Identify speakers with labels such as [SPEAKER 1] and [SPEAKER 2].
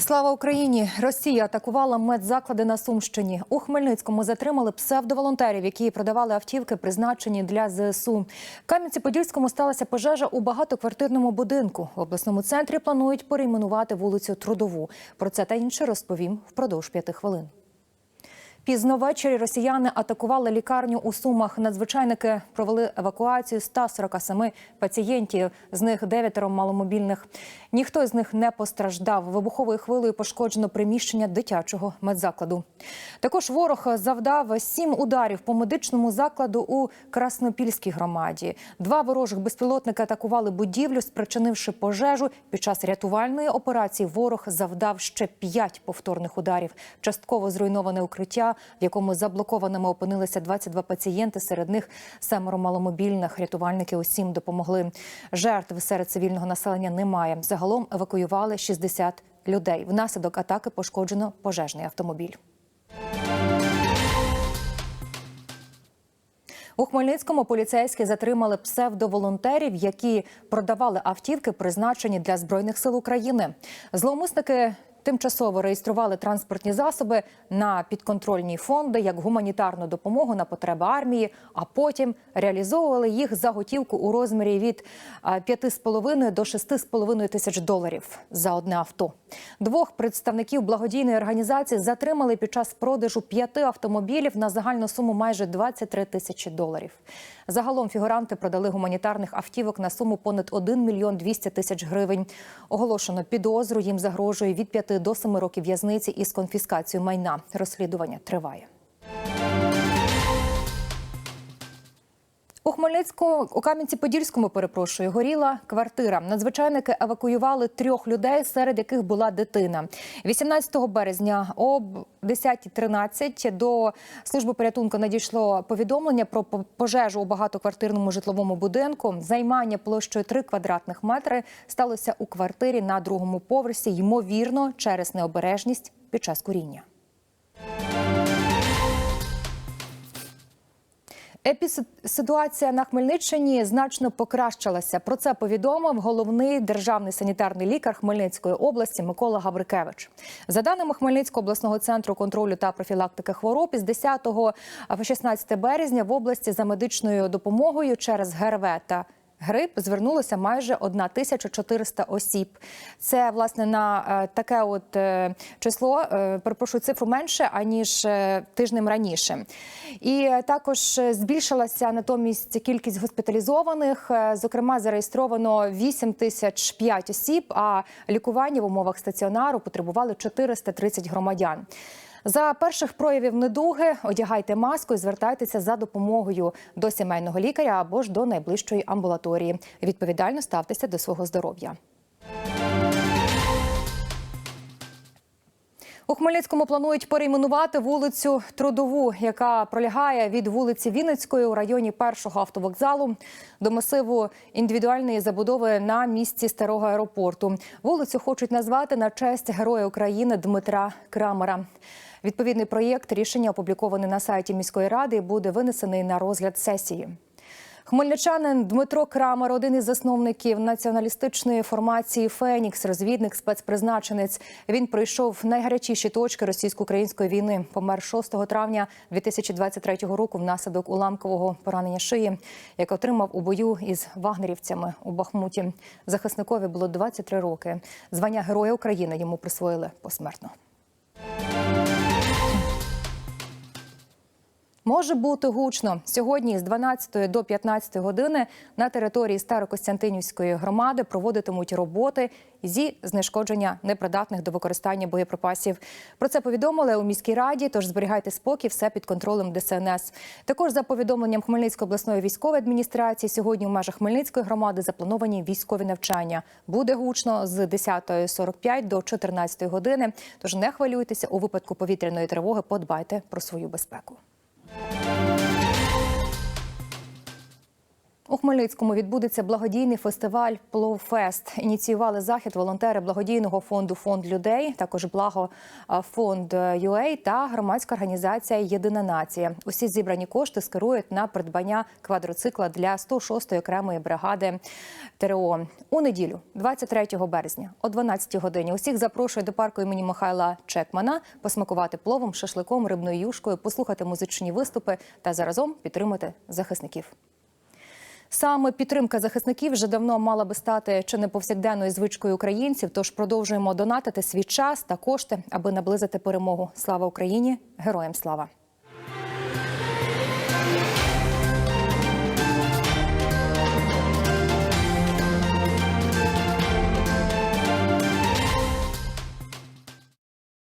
[SPEAKER 1] Слава Україні! Росія атакувала медзаклади на Сумщині. У Хмельницькому затримали псевдоволонтерів, які продавали автівки, призначені для ЗСУ. В Кам'янці-Подільському сталася пожежа у багатоквартирному будинку. В обласному центрі планують перейменувати вулицю Трудову. Про це та інше розповім впродовж п'яти хвилин. Пізно ввечері росіяни атакували лікарню у Сумах. Надзвичайники провели евакуацію 147 пацієнтів, з них дев'ятеро маломобільних. Ніхто з них не постраждав. Вибуховою хвилею пошкоджено приміщення дитячого медзакладу. Також ворог завдав сім ударів по медичному закладу у Краснопільській громаді. Два ворожих безпілотники атакували будівлю, спричинивши пожежу. Під час рятувальної операції ворог завдав ще п'ять повторних ударів. Частково зруйноване укриття, в якому заблокованими опинилися 22 пацієнти. Серед них семеро маломобільних. Рятувальники усім допомогли. Жертв серед цивільного населення немає. Загалом евакуювали 60 людей. Внаслідок атаки пошкоджено пожежний автомобіль. У Хмельницькому поліцейські затримали псевдоволонтерів, які продавали автівки, призначені для збройних сил України. Зловмисники тимчасово реєстрували транспортні засоби на підконтрольні фонди як гуманітарну допомогу на потреби армії, а потім реалізовували їх за готівку у розмірі від а, 5,5 до 6,5 тисяч доларів за одне авто. Двох представників благодійної організації затримали під час продажу п'яти автомобілів на загальну суму майже 23 тисячі доларів. Загалом фігуранти продали гуманітарних автівок на суму понад 1 мільйон 200 тисяч гривень. Оголошено підозру. Їм загрожує від 5 до 7 років в'язниці із конфіскацією майна. Розслідування триває. У Хмельницькому у Кам'янці-Подільському перепрошую горіла квартира. Надзвичайники евакуювали трьох людей, серед яких була дитина. 18 березня об 10.13 до служби порятунку надійшло повідомлення про по- пожежу у багатоквартирному житловому будинку. Займання площею 3 квадратних метри сталося у квартирі на другому поверсі, ймовірно, через необережність під час куріння. Епідситуація на Хмельниччині значно покращилася. Про це повідомив головний державний санітарний лікар Хмельницької області Микола Гаврикевич. За даними Хмельницького обласного центру контролю та профілактики хвороб, із 10 по 16 березня в області за медичною допомогою через ГРВ та Грип звернулося майже 1400 осіб. Це власне на е, таке от е, число, е, перепрошую, цифру менше аніж тижнем раніше. І також збільшилася натомість кількість госпіталізованих. Зокрема, зареєстровано 8 тисяч 5 осіб. А лікування в умовах стаціонару потребували 430 громадян. За перших проявів недуги одягайте маску і звертайтеся за допомогою до сімейного лікаря або ж до найближчої амбулаторії. Відповідально ставтеся до свого здоров'я. У Хмельницькому планують перейменувати вулицю Трудову, яка пролягає від вулиці Вінницької у районі першого автовокзалу до масиву індивідуальної забудови на місці старого аеропорту. Вулицю хочуть назвати на честь героя України Дмитра Крамера. Відповідний проєкт рішення опублікований на сайті міської ради і буде винесений на розгляд сесії. Хмельничанин Дмитро Крамер, один із засновників націоналістичної формації Фенікс, розвідник, спецпризначенець. Він пройшов найгарячіші точки російсько-української війни. Помер 6 травня 2023 року внаслідок уламкового поранення шиї, яке отримав у бою із вагнерівцями у Бахмуті. Захисникові було 23 роки. Звання Героя України йому присвоїли посмертно. Може бути гучно сьогодні з 12 до 15 години на території Старокостянтинівської громади проводитимуть роботи зі знешкодження непридатних до використання боєприпасів. Про це повідомили у міській раді. Тож зберігайте спокій, все під контролем ДСНС. Також за повідомленням Хмельницької обласної військової адміністрації, сьогодні у межах Хмельницької громади заплановані військові навчання. Буде гучно з 10.45 до 14 години. Тож не хвилюйтеся у випадку повітряної тривоги. Подбайте про свою безпеку. Thank you. У Хмельницькому відбудеться благодійний фестиваль Пловфест. Ініціювали захід волонтери благодійного фонду Фонд людей, також благо фонд UA та громадська організація Єдина нація. Усі зібрані кошти скерують на придбання квадроцикла для 106-ї окремої бригади ТРО. У неділю, 23 березня, о 12 годині. Усіх запрошую до парку імені Михайла Чекмана посмакувати пловом, шашликом, рибною юшкою, послухати музичні виступи та заразом підтримати захисників. Саме підтримка захисників вже давно мала би стати чи не повсякденною звичкою українців. Тож продовжуємо донатити свій час та кошти, аби наблизити перемогу. Слава Україні! Героям слава!